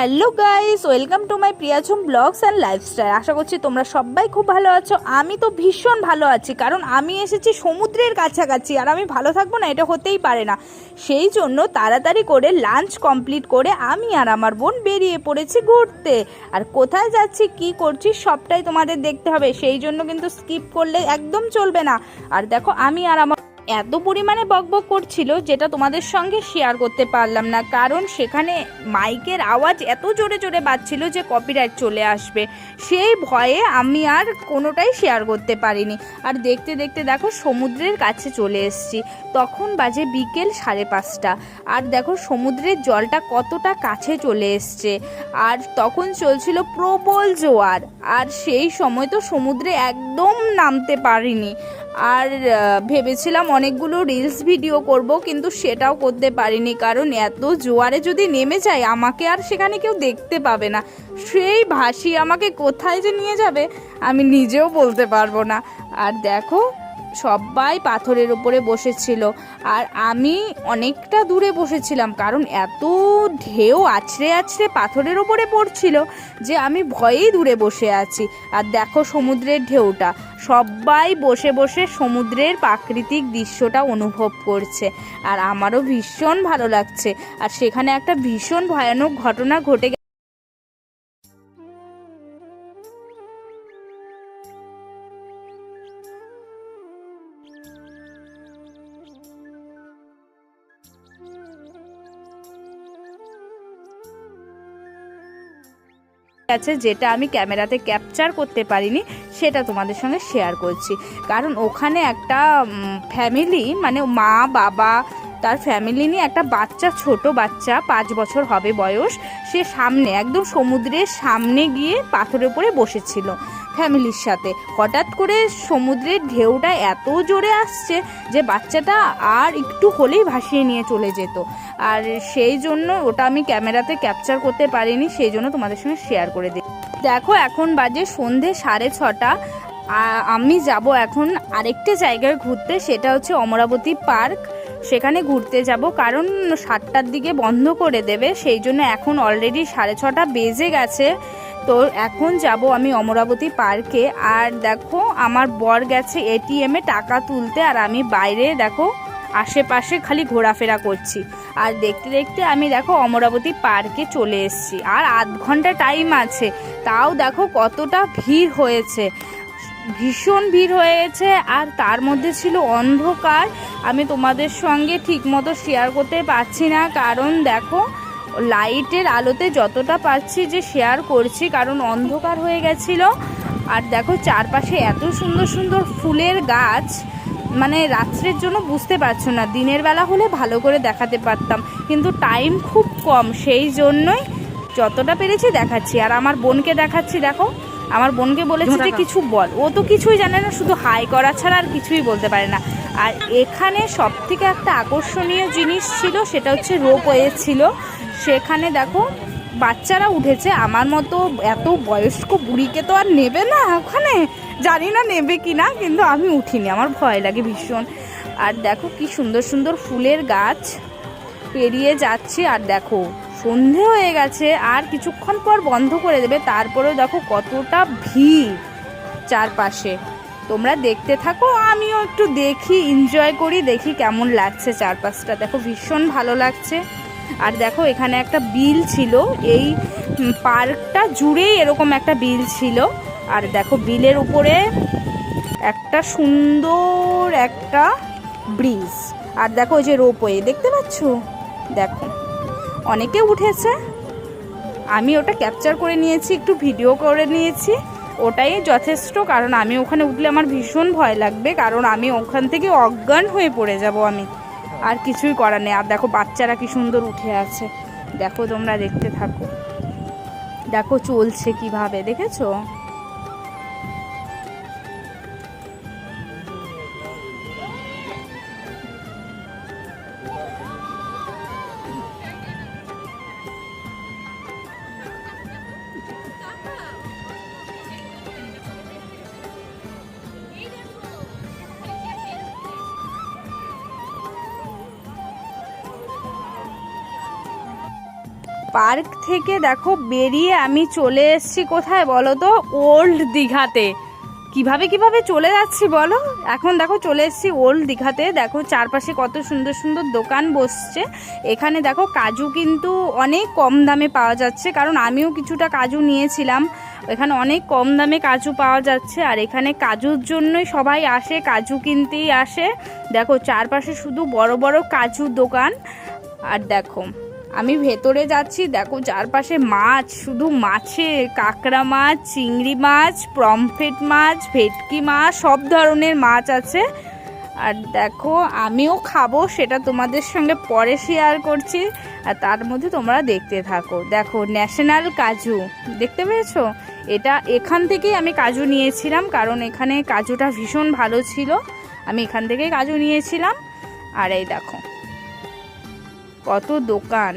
Hello guys, welcome to my Priyajhum blogs and lifestyle. আশা করছি তোমরা সবাই খুব ভালো আছো। আমি তো ভীষণ ভালো আছি, কারণ আমি এসেছি সমুদ্রের কাছাকাছি, আর আমি ভালো থাকব না, এটা হতেই পারে না। সেই জন্য তাড়াতাড়ি করে লাঞ্চ কমপ্লিট করে আমি আর আমার বোন বেরিয়ে পড়েছি ঘুরতে। আর কোথায় যাচ্ছি, কি করছি, সবটাই তোমাদের দেখতে হবে। সেই জন্য কিন্তু স্কিপ করলে একদম চলবে না। আর দেখো, আমি আর আমার এত পরিমাণে বকবক করছিল যেটা তোমাদের সঙ্গে শেয়ার করতে পারলাম না। কারণ সেখানে মাইকের আওয়াজ এত জোরে জোরে বাজছিল যে কপিরাইট চলে আসবে। সেই ভয়ে আমি আর কোনোটাই শেয়ার করতে পারিনি। আর দেখতে দেখতে দেখো সমুদ্রের কাছে চলে এসেছি। তখন বাজে বিকেল সাড়ে পাঁচটা। আর দেখো সমুদ্রের জলটা কতটা কাছে চলে এসছে। আর তখন চলছিল প্রবল জোয়ার। আর সেই সময় তো সমুদ্রে একদম নামতে পারিনি। আর ভেবেছিলাম অনেকগুলো রিলস ভিডিও করব, কিন্তু সেটাও করতে পারিনি। কারণ এত জোয়ারে যদি নেমে যায়, আমাকে আর সেখানে কেউ দেখতে পাবে না। সেই ভাসি আমাকে কোথায় যে নিয়ে যাবে, আমি নিজেও বলতে পারব না। আর দেখো সবাই পাথরের উপরে বসেছিল। আর আমি অনেকটা দূরে বসেছিলাম, কারণ এত ঢেউ আছড়ে আছড়ে পাথরের ওপরে পড়ছিল যে আমি ভয়েই দূরে বসে আছি। আর দেখো সমুদ্রের ঢেউটা, সবাই বসে বসে সমুদ্রের প্রাকৃতিক দৃশ্যটা অনুভব করছে। আর আমারও ভীষণ ভালো লাগছে। আর সেখানে একটা ভীষণ ভয়ানক ঘটনা ঘটে আছে যেটা আমি ক্যামেরাতে ক্যাপচার করতে পারিনি, সেটা তোমাদের সঙ্গে শেয়ার করছি। কারণ ওখানে একটা ফ্যামিলি মানে মা, বাবা, তার ফ্যামিলি নিয়ে একটা বাচ্চা, ছোট বাচ্চা, পাঁচ বছর হবে বয়স, সে সামনে, একদম সমুদ্রের সামনে গিয়ে পাথরের উপরে বসেছিল। ফ্যামিলির সাথে। হঠাৎ করে সমুদ্রের ঢেউটা এত জোরে আসছে যে বাচ্চাটা আর একটু হলেই ভাসিয়ে নিয়ে চলে যেত। আর সেই জন্য ওটা আমি ক্যামেরাতে ক্যাপচার করতে পারিনি, সেই জন্য তোমাদের সঙ্গে শেয়ার করে দিই। দেখো, এখন বাজে সন্ধে সাড়ে ছটা। আমি যাব এখন আরেকটা জায়গায় ঘুরতে, সেটা হচ্ছে অমরাবতী পার্ক। সেখানে ঘুরতে যাব, কারণ সাতটার দিকে বন্ধ করে দেবে, সেই জন্য এখন অলরেডি সাড়ে ছটা বেজে গেছে। তো এখন যাব আমি অমরাবতী পার্কে আর দেখো, আমার বর গেছে এটিএমে টাকা তুলতে আর আমি বাইরে দেখো, আশেপাশে খালি ঘোরাফেরা করছি। আর দেখতে দেখতে আমি দেখো অমরাবতী পার্কে চলে এসেছি। আর আধ ঘণ্টা টাইম আছে। তাও দেখো কতটা ভিড় হয়েছে। ভীষণ ভিড় হয়েছে আর তার মধ্যে ছিল অন্ধকার। আমি তোমাদের সঙ্গে ঠিকমতো শেয়ার করতে পারছি না। কারণ দেখো লাইটের আলোতে যতটা পারছি যে শেয়ার করছি, কারণ অন্ধকার হয়ে গেছিল। আর দেখো চারপাশে এত সুন্দর সুন্দর ফুলের গাছ মানে রাত্রের জন্য বুঝতে পারছ না। দিনের বেলা হলে ভালো করে দেখাতে পারতাম, কিন্তু টাইম খুব কম। সেই জন্যই যতটা পেরেছি দেখাচ্ছি। আর আমার বোনকে দেখাচ্ছি, দেখো। আমার বোনকে বলেছি যে কিছু বল। ও তো কিছুই জানে না শুধু হাই করা ছাড়া আর কিছুই বলতে পারে না। আর এখানে সব থেকে একটা আকর্ষণীয় জিনিস ছিল সেটা হচ্ছে রোপওয়ে ছিল। সেখানে দেখো বাচ্চারা উঠেছে আমার মতো এত বয়স্ক বুড়িকে তো আর নেবে না ওখানে? জানি না নেবে কি না কিন্তু আমি উঠিনি আমার ভয় লাগে ভীষণ। আর দেখো কি সুন্দর সুন্দর ফুলের গাছ পেরিয়ে যাচ্ছে আর দেখো সন্ধে হয়ে গেছে, আর কিছুক্ষণ পর বন্ধ করে দেবে, তারপরেও দেখো কতটা ভিড় চারপাশে। তোমরা দেখতে থাকো, আমিও একটু দেখি এনজয় করি, দেখি কেমন লাগছে চারপাশটা। দেখো ভীষণ ভালো লাগছে। আর দেখো এখানে একটা বিল ছিল, এই পার্কটা জুড়েই এরকম একটা বিল ছিল। আর দেখো বিলের উপরে একটা সুন্দর একটা ব্রিজ। আর দেখো ওই যে রোপওয়ে, দেখতে পাচ্ছ? দেখো। অনেকে উঠেছে। আমি ওটা ক্যাপচার করে নিয়েছি, একটু ভিডিও করে নিয়েছি। ওটাই যথেষ্ট, কারণ আমি ওখানে উঠলে আমার ভীষণ ভয় লাগবে, কারণ আমি ওখান থেকে অজ্ঞান হয়ে পড়ে যাব আমি। আর কিছুই করার নেই। আর দেখো, বাচ্চারা কি সুন্দর উঠে আছে। দেখো, তোমরা দেখতে থাকো। দেখো, চলছে কীভাবে, দেখেছ? পার্ক থেকে দেখো বেরিয়ে আমি চলে এসেছি কোথায় বলো তো? ওল্ড দীঘাতে। কীভাবে কীভাবে চলে যাচ্ছি বলো? এখন দেখো চলে এসেছি ওল্ড দীঘাতে। দেখো চারপাশে কত সুন্দর সুন্দর দোকান বসছে। এখানে দেখো কাজু কিন্তু অনেক কম দামে পাওয়া যাচ্ছে, কারণ আমিও কিছুটা কাজু নিয়েছিলাম। এখানে অনেক কম দামে কাজু পাওয়া যাচ্ছে, আর এখানে কাজুর জন্যই সবাই আসে, কাজু কিনতেই আসে। দেখো চারপাশে শুধু বড় বড় কাজুর দোকান, আর দেখো। আমি ভেতরে যাচ্ছি, দেখো চারপাশে মাছ, শুধু মাছে, কাঁকড়া মাছ, চিংড়ি মাছ প্রমফেট মাছ, ভেটকি মাছ, সব ধরনের মাছ আছে। আর দেখো, আমিও খাব, সেটা তোমাদের সঙ্গে পরে শেয়ার করছি। আর তার মধ্যে তোমরা দেখতে থাকো। দেখো ন্যাশনাল কাজু, দেখতে পেয়েছ? এটা এখান থেকেই আমি কাজু নিয়েছিলাম, কারণ এখানে কাজুটা ভীষণ ভালো ছিল। আমি এখান থেকেই কাজু নিয়েছিলাম। আর এই দেখো কত দোকান?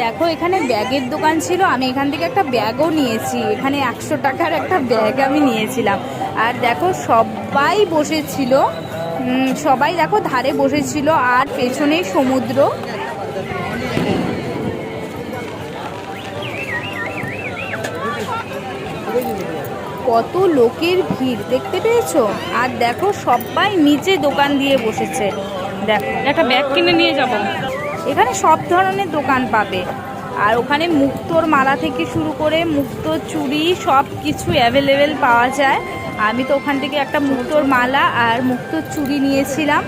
দেখো, এখানে ব্যাগের দোকান ছিল। আমি এখান থেকে একটা ব্যাগও নিয়েছি। এখানে একশো টাকার একটা ব্যাগ আমি নিয়েছিলাম। আর দেখো, সবাই বসেছিল। সবাই দেখো, ধারে বসেছিল। আর পেছনেই সমুদ্র। কত লোকের ভিড় দেখতে পেয়েছ? আর দেখো সবাই নিচে দোকান দিয়ে বসেছে। দেখো। একটা ব্যাগ কিনে নিয়ে যাব। এখানে সব ধরনের দোকান পাবে। আর ওখানে মুক্তোর মালা থেকে শুরু করে মুক্ত চুড়ি সব কিছু অ্যাভেলেবেল পাওয়া যায়। আমি তো ওখান থেকে একটা মুক্তোর মালা আর মুক্তোর চুড়ি নিয়েছিলাম।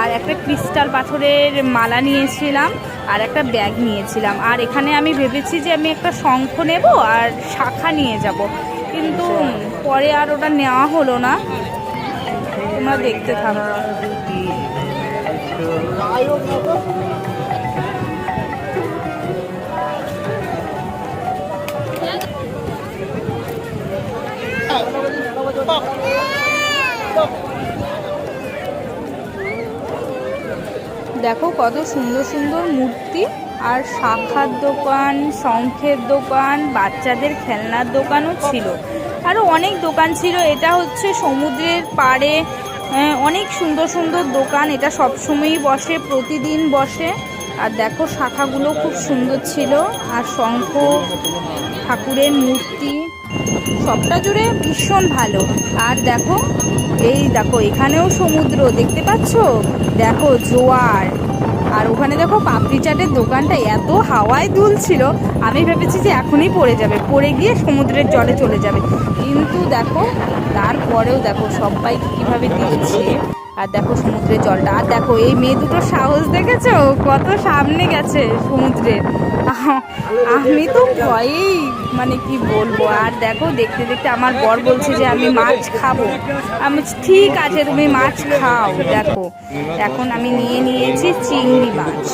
আর একটা ক্রিস্টাল পাথরের মালা নিয়েছিলাম আর একটা ব্যাগ নিয়েছিলাম। আর এখানে আমি ভেবেছি যে আমি একটা শঙ্খ নেব আর শাখা নিয়ে যাব। কিন্তু পরে আর ওটা নেওয়া হলো না। তোমরা দেখতে থাকো। দেখো কত সুন্দর সুন্দর মূর্তি। আর শাখার দোকান, শঙ্খের দোকান, বাচ্চাদের খেলনার দোকানও ছিল। আরও অনেক দোকান ছিল। এটা হচ্ছে সমুদ্রের পাড়ে অনেক সুন্দর সুন্দর দোকান। এটা সবসময়ই বসে, প্রতিদিন বসে। আর দেখো, শাখাগুলো খুব সুন্দর ছিল। আর শঙ্খ, ঠাকুরের মূর্তি, সবটা জুড়ে ভীষণ ভালো। আর দেখো, এই দেখো, এখানেও সমুদ্র। দেখতে পাচ্ছ? দেখো, জোয়ার। আর ওখানে দেখো পাপড়ি চাটের দোকানটা এত হাওয়ায় দুলছিল, আমি ভেবেছি যে এখনই পড়ে যাবে। পড়ে গিয়ে সমুদ্রের জলে চলে যাবে। কিন্তু দেখো, তারপরেও দেখো সবাই কীভাবে দিচ্ছে। আর দেখো সমুদ্রের জলটা। আর দেখো এই মেয়ে দুটো সাহস দেখেছ? কত সামনে গেছে সমুদ্রের। আহ, আমি তো ভয়েই মানে কি বলব? আর দেখো দেখতে দেখতে আমার বর বলছে যে আমি মাছ খাব। আমি ঠিক আছে তুমি মাছ খাও। দেখো এখন আমি নিয়ে নিয়েছি চিংড়ি মাছ।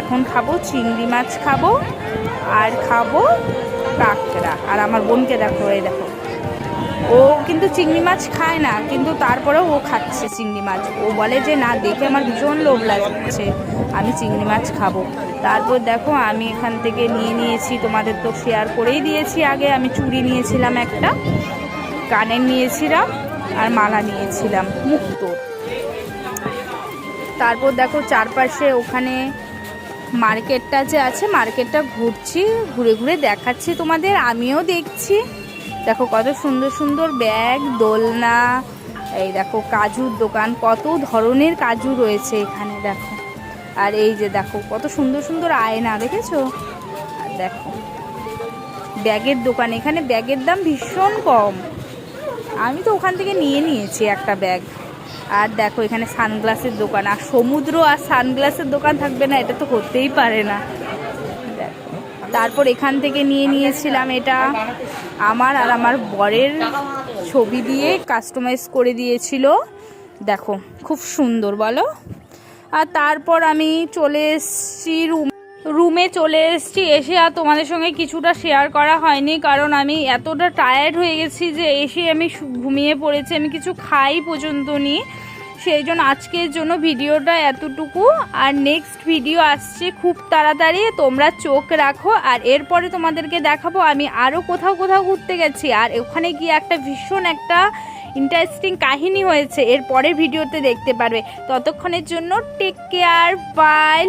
এখন খাব চিংড়ি মাছ খাব আর খাব কাঁকড়া। আর আমার বোনকে দেখো এই দেখো। ও কিন্তু চিংড়ি মাছ খায় না, কিন্তু তারপরেও ও খাচ্ছে চিংড়ি মাছ। ও বলে যে, না, দেখে আমার ভীষণ লোভ লাগছে, আমি চিংড়ি মাছ খাব। তারপর দেখো, আমি এখান থেকে নিয়ে নিয়েছি, তোমাদের তো শেয়ার করেই দিয়েছি আগে, আমি চুড়ি নিয়েছিলাম একটা, কানের নিয়েছিলাম আর মালা নিয়েছিলাম, মুক্ত। তারপর দেখো, চারপাশে ওখানে মার্কেটটা যে আছে, মার্কেটটা ঘুরছি, ঘুরে ঘুরে দেখাচ্ছি তোমাদের, আমিও দেখছি। দেখো কত সুন্দর সুন্দর ব্যাগ, দোলনা, এই দেখো কাজুর দোকান, কত ধরনের কাজু রয়েছে এখানে, দেখো। আর এই যে দেখো, কত সুন্দর সুন্দর আয়না, দেখেছ? দেখো, ব্যাগের দোকান, এখানে ব্যাগের দাম ভীষণ কম। আমি তো ওখান থেকে নিয়ে নিয়েছি একটা ব্যাগ। আর দেখো, এখানে সানগ্লাসের দোকান, আর সমুদ্র আর সানগ্লাসের দোকান থাকবে না, এটা তো করতেই পারে না। তারপর এখান থেকে নিয়ে নিয়েছিলাম এটা। আমার আর আমার বরের ছবি দিয়ে কাস্টমাইজ করে দিয়েছিল। দেখো, খুব সুন্দর, বলো। আর তারপর আমি চলে এসেছি রুম রুমে চলে এসেছি এসে আর তোমাদের সঙ্গে কিছুটা শেয়ার করা হয়নি, কারণ আমি এতটা টায়ার্ড হয়ে গেছি যে এসে আমি ঘুমিয়ে পড়েছি। আমি কিছু খাই পর্যন্ত নি। সেই জন্য আজকের জন্য ভিডিওটা এতটুকু। আর নেক্সট ভিডিও আসছে খুব তাড়াতাড়ি, তোমরা চোখ রাখো। আর এরপরে তোমাদেরকে দেখাবো, আমি আরও কোথাও কোথাও ঘুরতে গেছি। আর ওখানে গিয়ে একটা ভীষণ একটা ইন্টারেস্টিং কাহিনী হয়েছে, এর পরের ভিডিওতে দেখতে পারবে। ততক্ষণের জন্য টেক কেয়ার বাই